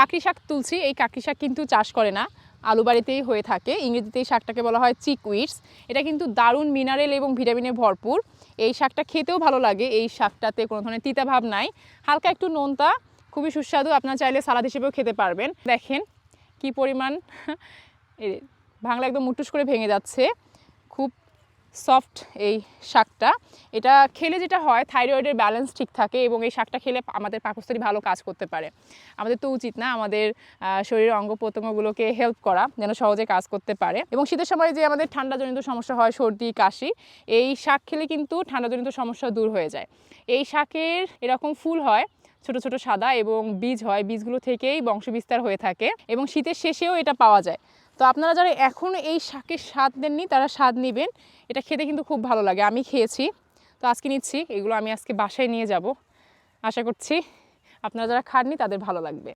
কাকরি শাক তুলছি, এই কাকরি শাক কিন্তু চাষ করে না। আলু বাড়িতেই হয়ে থাকে। ইংরেজিতে এই শাকটাকে বলা হয় চিকউইটস এটা কিন্তু দারুণ মিনারেল এবং ভিটামিনে ভরপুর। এই শাকটা খেতেও ভালো লাগে। এই শাকটাতে কোনো ধরনের তিতা ভাব নাই। হালকা একটু নোনতা, খুবই সুস্বাদু। আপনার চাইলে সালাদ হিসেবেও খেতে পারবেন। দেখেন কি পরিমাণ ভাঙলে একদম মুটুস করে ভেঙে যাচ্ছে। সফট এই শাকটা। এটা খেলে যেটা হয় থাইরয়েডের ব্যালেন্স ঠিক থাকে এবং এই শাকটা খেলে আমাদের পাকস্থলী ভালো কাজ করতে পারে। আমাদের তো উচিত না আমাদের শরীরের অঙ্গ প্রত্যঙ্গগুলোকে হেল্প করা, যেন সহজে কাজ করতে পারে। এবং শীতের সময় যে আমাদের ঠান্ডাজনিত সমস্যা হয়, সর্দি, কাশি, এই শাক খেলে কিন্তু ঠান্ডাজনিত সমস্যা দূর হয়ে যায়। এই শাকের এরকম ফুল হয়, ছোট ছোট সাদা এবং বীজ হয়, বীজগুলো থেকেই বংশবিস্তার হয়ে থাকে এবং শীতের শেষেও এটা পাওয়া যায়। তো আপনারা যারা এখনও এই শাকের স্বাদ দেননি, তারা স্বাদ নেবেন। এটা খেতে কিন্তু খুব ভালো লাগে। আমি খেয়েছি। তো আজকে নিচ্ছি। এগুলো আমি আজকে বাসায় নিয়ে যাব। আশা করছি আপনারা যারা খাননি, তাদের ভালো লাগবে।